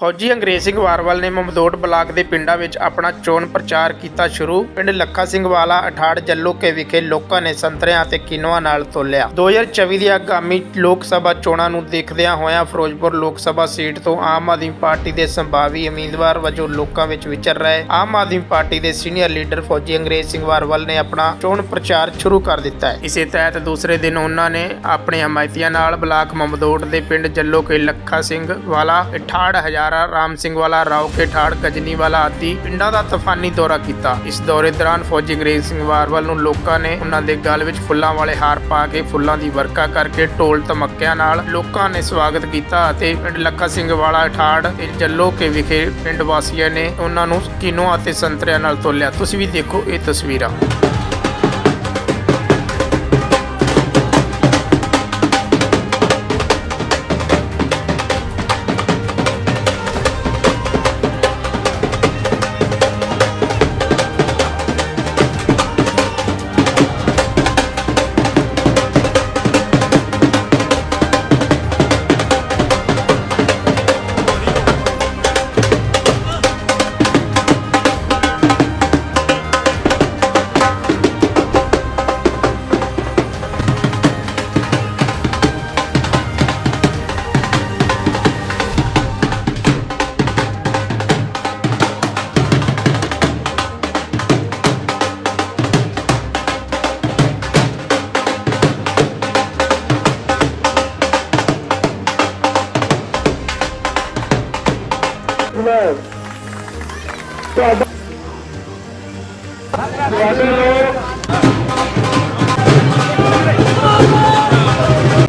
ਫੌਜੀ ਅੰਗਰੇਜ਼ ਸਿੰਘ ਵਾਰਵਾਲ ਨੇ ਮਮਦੋਟ ਬਲਾਕ ਦੇ ਪਿੰਡਾਂ ਵਿੱਚ ਆਪਣਾ ਚੋਣ ਪ੍ਰਚਾਰ ਕੀਤਾ ਸ਼ੁਰੂ। ਪਿੰਡ ਲੱਖਾ ਸਿੰਘ ਵਾਲਾ ਅਠਾੜ ਜੱਲੋਕੇ ਵਿਖੇ ਲੋਕਾਂ ਨੇ ਸੰਤਰਿਆਂ ਅਤੇ ਕਿਨੋਆ ਨਾਲ ਤੋਲਿਆ। 2024 ਦੀ ਆਗਾਮੀ ਲੋਕ ਸਭਾ ਚੋਣਾਂ ਨੂੰ ਦੇਖਦਿਆਂ ਹੋਇਆਂ ਫਿਰੋਜ਼ਪੁਰ ਲੋਕ ਸਭਾ ਸੀਟ ਤੋਂ ਆਮ ਆਦਮੀ ਪਾਰਟੀ ਦੇ ਸੰਭਾਵੀ ਉਮੀਦਵਾਰ ਵਜੋਂ ਲੋਕਾਂ ਵਿੱਚ ਵਿਚਰ ਰਹੇ। ਆਮ ਆਦਮੀ ਪਾਰਟੀ ਦੇ ਸੀਨੀਅਰ ਲੀਡਰ ਫੌਜੀ ਅੰਗਰੇਜ਼ ਸਿੰਘ ਵਾਰਵਾਲ ਨੇ ਆਪਣਾ ਚੋਣ ਪ੍ਰਚਾਰ ਸ਼ੁਰੂ ਕਰ ਦਿੱਤਾ ਹੈ। ਇਸੇ ਤਹਿਤ ਦੂਸਰੇ ਦਿਨ ਉਹਨਾਂ ਨੇ ਆਪਣੇ ਹਮਾਇਤੀਆਂ ਨਾਲ ਬਲਾਕ ਮਮਦੋਟ ਦੇ ਪਿੰਡ ਜੱਲੋਕੇ ਲੱਖਾ ਸਿੰਘ ਵਾਲਾ 68000 ਦਾਰਾ ਰਾਮ ਸਿੰਘ ਵਾਲਾ, ਰਾਓ ਕੇ ਠਾੜ ਕਜਨੀ ਵਾਲਾ ਆਦਿ ਪਿੰਡਾਂ ਦਾ ਤੂਫਾਨੀ ਦੌਰਾ ਕੀਤਾ। ਇਸ ਦੌਰੇ ਦੌਰਾਨ ਫੌਜੀ ਅੰਗਰੇਜ਼ ਸਿੰਘ ਵਾਰਵਲ ਨੂੰ ਲੋਕਾਂ ਨੇ ਉਹਨਾਂ ਦੇ ਗਲ ਵਿੱਚ ਫੁੱਲਾਂ ਵਾਲੇ ਹਾਰ ਪਾ ਕੇ ਫੁੱਲਾਂ ਦੀ ਵਰਕਾ ਕਰਕੇ ਢੋਲ ਧਮੱਕਿਆਂ ਨਾਲ ਲੋਕਾਂ ਨੇ ਸਵਾਗਤ ਕੀਤਾ ਅਤੇ ਪਿੰਡ ਲੱਖਾ ਸਿੰਘ ਵਾਲਾ, ਠਾੜ ਤੇ ਜੱਲੋ ਕੇ ਵਿਖੇ ਪਿੰਡ ਵਾਸੀਆਂ ਨੇ ਉਹਨਾਂ ਨੂੰ ਕਿਨੋਆ ਅਤੇ ਸੰਤਰਿਆਂ ਨਾਲ ਤੋਲਿਆ। ਤੁਸੀਂ ਵੀ ਦੇਖੋ ਇਹ ਤਸਵੀਰਾਂ।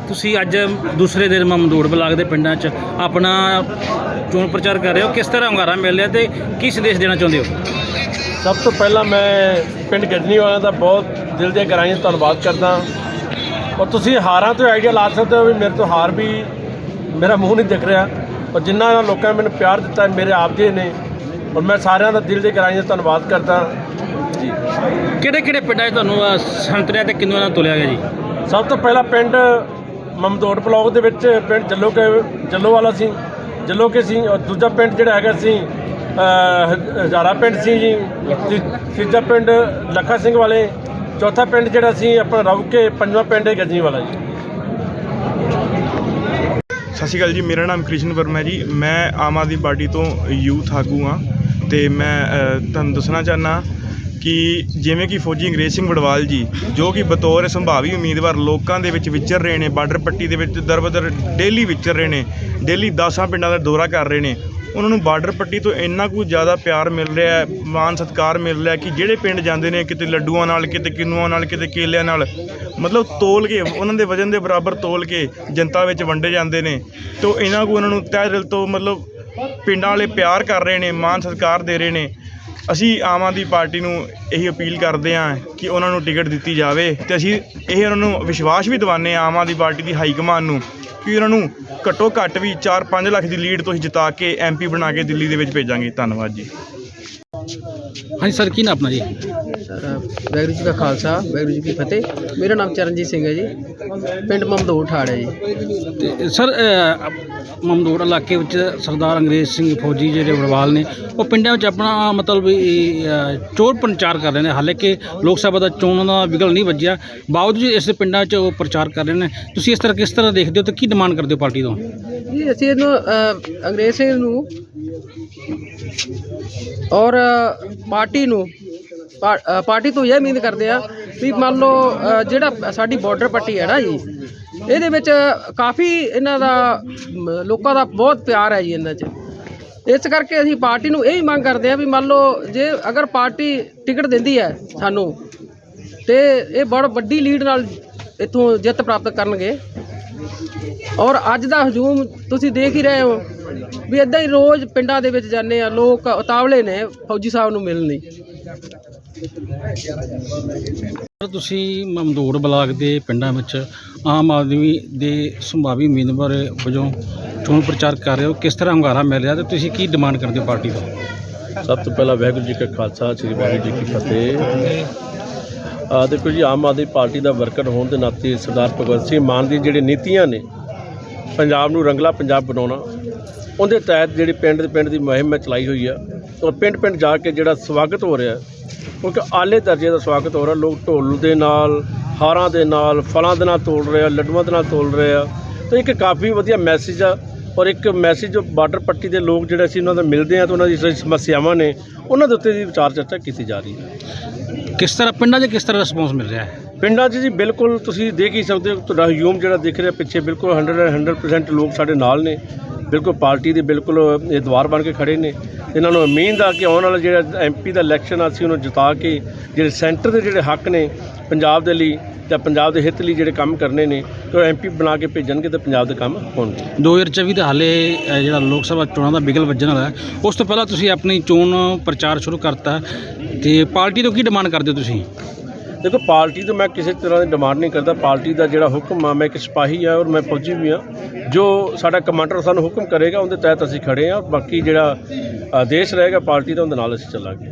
ਤੁਸੀਂ ਅੱਜ ਦੂਸਰੇ ਦਿਨ ਮਮਦੂੜ ਬਲਾਕ ਦੇ ਪਿੰਡਾਂ 'ਚ ਆਪਣਾ ਚੋਣ ਪ੍ਰਚਾਰ ਕਰ ਰਹੇ ਹੋ। ਕਿਸ ਤਰ੍ਹਾਂ ਹੁੰਗਾਰਾ ਮਿਲ ਰਿਹਾ ਤੇ ਕੀ ਸੰਦੇਸ਼ ਦੇਣਾ ਚਾਹੁੰਦੇ ਹੋ? ਸਭ ਤੋਂ ਪਹਿਲਾਂ ਮੈਂ ਪਿੰਡ ਗਜਨੀ ਵਾਲਿਆਂ ਦਾ ਬਹੁਤ ਦਿਲ ਦੀਆਂ ਗਹਿਰਾਈਆਂ ਧੰਨਵਾਦ ਕਰਦਾ। ਔਰ ਤੁਸੀਂ ਹਾਰਾਂ ਤੋਂ ਆਈਡੀਆ ਲਾ ਸਕਦੇ ਹੋ ਵੀ ਮੇਰੇ ਤੋਂ ਹਾਰ ਵੀ ਮੇਰਾ ਮੂੰਹ ਨਹੀਂ ਦਿਖ ਰਿਹਾ। ਔਰ ਜਿਨ੍ਹਾਂ ਲੋਕਾਂ ਨੇ ਮੈਨੂੰ ਪਿਆਰ ਦਿੱਤਾ ਮੇਰੇ ਆਪ ਜੀ ਨੇ ਔਰ ਮੈਂ ਸਾਰਿਆਂ ਦਾ ਦਿਲ ਦੀਆਂ ਗਹਿਰਾਈਆਂ ਤੋਂ ਧੰਨਵਾਦ ਕਰਦਾ। ਜੀ। ਕਿਹੜੇ ਕਿਹੜੇ ਪਿੰਡਾਂ 'ਚ ਤੁਹਾਨੂੰ ਸੰਤਰਿਆਂ ਤੇ ਕਿੰਨੂਆਂ ਨਾਲ ਤੋਲਿਆ ਗਿਆ ਜੀ? ਸਭ ਤੋਂ ਪਹਿਲਾਂ ਪਿੰਡ ਮਮਦੋੜ ਬਲਾਕ ਦੇ ਵਿੱਚ ਪਿੰਡ ਜੱਲੋ ਕੇ ਜੱਲੋ ਵਾਲਾ ਸੀ ਜੱਲੋ ਕੇ ਸੀ ਔਰ ਦੂਜਾ ਪਿੰਡ ਜਿਹੜਾ ਹੈਗਾ ਸੀ ਹਜ਼ਾਰਾ ਪਿੰਡ ਸੀ ਜੀ। ਤੀਜਾ ਪਿੰਡ ਲੱਖਾ ਸਿੰਘ ਵਾਲੇ ਚੌਥਾ ਪਿੰਡ ਜਿਹੜਾ ਸੀ ਆਪਣਾ ਰੌਕੇ ਪੰਜਵਾਂ ਪਿੰਡ ਹੈ ਗਜਨੀ ਵਾਲਾ ਜੀ। ਸਤਿ ਸ਼੍ਰੀ ਅਕਾਲ ਜੀ, ਮੇਰਾ ਨਾਮ ਕ੍ਰਿਸ਼ਨ ਵਰਮਾ ਜੀ। ਮੈਂ ਆਮ ਆਦਮੀ ਪਾਰਟੀ ਤੋਂ ਯੂਥ ਆਗੂ ਹਾਂ ਤੇ ਮੈਂ ਤੁਹਾਨੂੰ ਦੱਸਣਾ ਚਾਹਨਾ ਕਿ ਜਿਵੇਂ ਕਿ ਫੌਜੀ ਅੰਗਰੇਜ਼ ਸਿੰਘ ਵਡਵਾਲ ਜੀ, ਜੋ ਕਿ ਬਤੌਰ ਸੰਭਾਵੀ ਉਮੀਦਵਾਰ ਲੋਕਾਂ ਦੇ ਵਿੱਚ ਵਿਚਰ ਰਹੇ ਨੇ, ਬਾਰਡਰ ਪੱਟੀ ਦੇ ਵਿੱਚ ਦਰਬਦਰ ਡੇਲੀ ਵਿਚਰ ਰਹੇ ਨੇ ਡੇਲੀ 10 ਪਿੰਡਾਂ ਦਾ ਦੌਰਾ ਕਰ ਰਹੇ ਨੇ ਉਹਨਾਂ ਨੂੰ ਬਾਰਡਰ ਪੱਟੀ ਤੋਂ ਇੰਨਾ ਕੁ ਜ਼ਿਆਦਾ ਪਿਆਰ ਮਿਲ ਰਿਹਾ ਹੈ ਮਾਨ ਸਤਿਕਾਰ ਮਿਲ ਰਿਹਾ ਕਿ ਜਿਹੜੇ ਪਿੰਡ ਜਾਂਦੇ ਨੇ, ਕਿਤੇ ਲੱਡੂਆਂ ਨਾਲ, ਕਿਤੇ ਕਿਨੂਆਂ ਨਾਲ, ਕਿਤੇ ਕੇਲਿਆਂ ਨਾਲ, ਮਤਲਬ ਤੋਲ ਕੇ, ਉਹਨਾਂ ਦੇ ਵਜਨ ਦੇ ਬਰਾਬਰ ਤੋਲ ਕੇ ਜਨਤਾ ਵਿੱਚ ਵੰਡੇ ਜਾਂਦੇ ਨੇ। ਤੋਂ ਇਹਨਾਂ ਕੋ ਉਹਨਾਂ ਨੂੰ ਤਹਿ ਦਿਲ ਤੋਂ ਮਤਲਬ ਪਿੰਡਾਂ ਵਾਲੇ ਪਿਆਰ ਕਰ ਰਹੇ ਨੇ ਮਾਨ ਸਤਿਕਾਰ ਦੇ ਰਹੇ ਨੇ। ਅਸੀਂ ਆਮ ਆਦਮੀ ਪਾਰਟੀ ਨੂੰ ਇਹੀ ਅਪੀਲ ਕਰਦੇ ਹਾਂ ਕਿ ਉਹਨਾਂ ਨੂੰ ਟਿਕਟ ਦਿੱਤੀ ਜਾਵੇ ਤੇ ਅਸੀਂ ਇਹ ਉਹਨਾਂ ਨੂੰ ਵਿਸ਼ਵਾਸ ਵੀ ਦਿਵਾਉਂਦੇ ਹਾਂ ਆਮ ਆਦਮੀ ਪਾਰਟੀ ਦੀ ਹਾਈ ਕਮਾਨ ਨੂੰ ਕਿ ਉਹਨਾਂ ਨੂੰ ਘੱਟੋ ਘੱਟ ਵੀ 4-5 ਲੱਖ ਦੀ ਲੀਡ ਤੋਂ ਅਸੀਂ ਜਿਤਾ ਕੇ ਐਮਪੀ ਬਣਾ ਕੇ ਦਿੱਲੀ ਦੇ ਵਿੱਚ ਭੇਜਾਂਗੇ। ਧੰਨਵਾਦ ਜੀ। ਹਾਂਜੀ, ਸਰ, ਕੀ ਨਾਮ ਆਪਣਾ ਜੀ? ਵਾਹਿਗੁਰੂ ਜੀ ਕਾ ਖਾਲਸਾ ਵਾਹਿਗੁਰੂ ਜੀ ਕੀ ਫਤਿਹ। ਮੇਰਾ ਨਾਮ ਚਰਨਜੀਤ ਸਿੰਘ ਹੈ ਜੀ। ਪਿੰਡ ਮਮਦੋੜ ਠਾੜ ਹੈ ਜੀ। ਤੇ ਸਰ ਮਮਦੋੜ ਇਲਾਕੇ ਵਿੱਚ ਸਰਦਾਰ ਅੰਗਰੇਜ਼ ਸਿੰਘ ਫੌਜੀ ਜਿਹੜੇ ਵੜਵਾਲ ਨੇ ਉਹ ਪਿੰਡਾਂ ਵਿੱਚ ਆਪਣਾ ਮਤਲਬ ਚੋਣ ਪ੍ਰਚਾਰ ਕਰ ਰਹੇ ਨੇ। ਹਾਲਾਂਕਿ ਲੋਕ ਸਭਾ ਦਾ ਚੋਣਾਂ ਦਾ ਵਿਗਲ ਨਹੀਂ ਵੱਜਿਆ। ਬਾਵਜੂਦ ਇਸ ਪਿੰਡਾਂ 'ਚ ਉਹ ਪ੍ਰਚਾਰ ਕਰ ਰਹੇ ਨੇ ਤੁਸੀਂ ਇਸ ਤਰ੍ਹਾਂ ਕਿਸ ਤਰ੍ਹਾਂ ਦੇਖਦੇ ਹੋ ਤੇ ਕੀ ਡਿਮਾਂਡ ਕਰਦੇ ਹੋ ਪਾਰਟੀ ਤੋਂ? ਜੀ ਅਸੀਂ ਇਹਨੂੰ ਅੰਗਰੇਜ਼ ਸਿੰਘ ਨੂੰ ਔਰ ਪਾਰਟੀ ਨੂੰ ਪਾ- ਅ, ਪਾਰਟੀ ਤੋਂ ਇਹ ਉਮੀਦ ਕਰਦੇ ਆ ਵੀ ਮੰਨ ਲਓ ਅ, ਜਿਹੜਾ ਸਾਡੀ ਬਾਰਡਰ ਪੱਟੀ ਹੈ ਨਾ ਜੀ ਇਹਦੇ ਵਿੱਚ ਕਾਫੀ ਇਹਨਾਂ ਦਾ ਮ, ਲੋਕਾਂ ਦਾ ਬਹੁਤ ਪਿਆਰ ਹੈ ਜੀ ਇਹਨਾਂ 'ਚ। ਇਸ ਕਰਕੇ ਅਸੀਂ ਪਾਰਟੀ ਨੂੰ ਇਹ ਹੀ ਮੰਗ ਕਰਦੇ ਆ ਵੀ ਮੰਨ ਲਓ ਜੇ ਅਗਰ ਪਾਰਟੀ ਟਿਕਟ ਦਿੰਦੀ ਹੈ ਸਾਨੂੰ ਤੇ ਇਹ ਬੜ ਵੱਡੀ ਲੀਡ ਨਾਲ ਇੱਥੋਂ ਜਿੱਤ ਪ੍ਰਾਪਤ ਕਰਨਗੇ। ਔਰ ਅੱਜ ਦਾ ਹਜੂਮ ਤੁਸੀਂ ਦੇਖ ਹੀ ਰਹੇ ਹੋ ਵੀ ਇਦਾਂ ਹੀ ਰੋਜ਼ ਪਿੰਡਾਂ ਦੇ ਵਿੱਚ ਜਾਂਦੇ ਆ ਲੋਕ ਉਤਾਵਲੇ ਨੇ ਫੌਜੀ ਸਾਹਿਬ ਨੂੰ ਮਿਲਣ ਲਈ। ਤੁਸੀਂ ਮਮਦੂੜ ਬਲਾਕ ਦੇ ਪਿੰਡਾਂ ਵਿੱਚ ਆਮ ਆਦਮੀ ਦੇ ਸੰਭਾਵੀ ਉਮੀਦਵਾਰ ਵਜੋਂ ਚੋਣ ਪ੍ਰਚਾਰ ਕਰ ਰਹੇ ਹੋ। ਕਿਸ ਤਰ੍ਹਾਂ ਹੁੰਗਾਰਾ ਮਿਲ ਰਿਹਾ ਤੇ ਤੁਸੀਂ ਕੀ ਡਿਮਾਂਡ ਕਰਦੇ ਹੋ ਪਾਰਟੀ ਤੋਂ? ਸਭ ਤੋਂ ਪਹਿਲਾਂ ਵਾਹਿਗੁਰੂ ਜੀ ਕਾ ਖਾਲਸਾ, ਸ੍ਰੀ ਵਾਹਿਗੁਰੂ ਜੀ ਕੀ ਫਤਿਹ। ਆ ਦੇਖੋ ਜੀ, ਆਮ ਆਦਮੀ ਪਾਰਟੀ ਦਾ ਵਰਕਰ ਹੋਣ ਦੇ ਨਾਤੇ ਸਰਦਾਰ ਭਗਵੰਤ ਸਿੰਘ ਮਾਨ ਦੀ ਜਿਹੜੇ ਨੀਤੀਆਂ ਨੇ, ਪੰਜਾਬ ਨੂੰ ਰੰਗਲਾ ਪੰਜਾਬ ਬਣਾਉਣਾ, ਉਹਦੇ ਤਹਿਤ ਜਿਹੜੀ ਪਿੰਡ ਦੇ ਪਿੰਡ ਦੀ ਮੁਹਿੰਮ ਮੈਂ ਚਲਾਈ ਹੋਈ ਆ। ਪਿੰਡ ਪਿੰਡ ਜਾ ਕੇ ਜਿਹੜਾ ਸਵਾਗਤ ਹੋ ਰਿਹਾ ਕਿਉਂਕਿ ਆਲੇ ਦਰਜੇ ਦਾ ਸਵਾਗਤ ਹੋ ਰਿਹਾ ਲੋਕ ਢੋਲ ਦੇ ਨਾਲ ਹਾਰਾਂ ਦੇ ਨਾਲ ਫਲਾਂ ਦੇ ਨਾਲ ਤੋਲ ਰਹੇ ਆ ਲੱਡੂਆਂ ਦੇ ਨਾਲ ਤੋਲ ਰਹੇ ਆ। ਤੇ ਇੱਕ ਕਾਫੀ ਵਧੀਆ ਮੈਸੇਜ ਆ ਔਰ ਇੱਕ ਮੈਸੇਜ ਬਾਰਡਰ ਪੱਟੀ ਦੇ ਲੋਕ ਜਿਹੜੇ ਅਸੀਂ ਉਹਨਾਂ ਦਾ ਮਿਲਦੇ ਆ ਤੇ ਉਹਨਾਂ ਦੀ ਜਿਹੜੀ ਸਮੱਸਿਆਵਾਂ ਨੇ ਉਹਨਾਂ ਦੇ ਉੱਤੇ ਦੀ ਵਿਚਾਰ ਚਰਚਾ ਕੀਤੀ ਜਾ ਰਹੀ ਹੈ। ਕਿਸ ਤਰ੍ਹਾਂ ਪਿੰਡਾਂ 'ਚ ਕਿਸ ਤਰ੍ਹਾਂ ਰਿਸਪੌਂਸ ਮਿਲ ਰਿਹਾ ਹੈ? ਪਿੰਡਾਂ 'ਚ ਜੀ ਬਿਲਕੁਲ ਤੁਸੀਂ ਦੇਖ ਹੀ ਸਕਦੇ ਹੋ ਤੁਹਾਡਾ ਹਯੂਮ ਜਿਹੜਾ ਦਿਖ ਰਿਹਾ ਪਿੱਛੇ ਬਿਲਕੁਲ 100 100% ਲੋਕ ਸਾਡੇ ਨਾਲ ਨੇ। ਬਿਲਕੁਲ ਪਾਰਟੀ ਦੇ ਬਿਲਕੁਲ ਇਹ ਦਵਾਰ ਬਣ ਕੇ ਖੜੇ ਨੇ। ਇਹਨਾਂ ਨੂੰ ਉਮੀਦ ਆ ਕਿ ਆਉਣ ਵਾਲਾ ਜਿਹੜਾ ਐਮਪੀ ਦਾ ਇਲੈਕਸ਼ਨ ਆ, ਅਸੀਂ ਉਹਨੂੰ ਜਿਤਾ ਕੇ ਜਿਹੜੇ ਸੈਂਟਰ ਦੇ ਜਿਹੜੇ ਹੱਕ ਨੇ ਪੰਜਾਬ ਦੇ ਲਈ ਤੇ ਪੰਜਾਬ ਦੇ ਹਿੱਤ ਲਈ ਜਿਹੜੇ ਕੰਮ ਕਰਨੇ ਨੇ, ਤੇ ਉਹ ਐਮਪੀ ਬਣਾ ਕੇ ਭੇਜਣਗੇ ਤੇ ਪੰਜਾਬ ਦੇ ਕੰਮ ਹੋਣਗੇ। 2024 ਦਾ ਹਾਲੇ ਜਿਹੜਾ ਲੋਕ ਸਭਾ ਚੋਣਾਂ ਦਾ ਬਿਗਲ ਵੱਜਣ ਵਾਲਾ ਹੈ, ਉਸ ਤੋਂ ਪਹਿਲਾਂ ਤੁਸੀਂ ਆਪਣੀ ਚੋਣ ਪ੍ਰਚਾਰ ਸ਼ੁਰੂ ਕਰਤਾ ਤੇ ਪਾਰਟੀ ਤੋਂ ਕੀ ਡਿਮਾਂਡ ਕਰਦੇ ਹੋ ਤੁਸੀਂ? ਦੇਖੋ, ਪਾਰਟੀ ਤੋਂ ਮੈਂ ਕਿਸੇ ਤਰ੍ਹਾਂ ਦੀ ਡਿਮਾਂਡ ਨਹੀਂ ਕਰਦਾ। ਪਾਰਟੀ ਦਾ ਜਿਹੜਾ ਹੁਕਮ ਆ, ਮੈਂ ਇੱਕ ਸਿਪਾਹੀ ਆ ਔਰ ਮੈਂ ਫੌਜੀ ਵੀ ਆ। ਜੋ ਸਾਡਾ ਕਮਾਂਡਰ ਸਾਨੂੰ ਹੁਕਮ ਕਰੇਗਾ, ਉਹਦੇ ਤਹਿਤ ਅਸੀਂ ਖੜੇ ਆ। ਬਾਕੀ ਜਿਹੜਾ ਆਦੇਸ਼ ਰਹੇਗਾ, ਪਾਰਟੀ ਦਾ ਉਹਦੇ ਨਾਲ ਅਸੀਂ ਚੱਲਾਂਗੇ।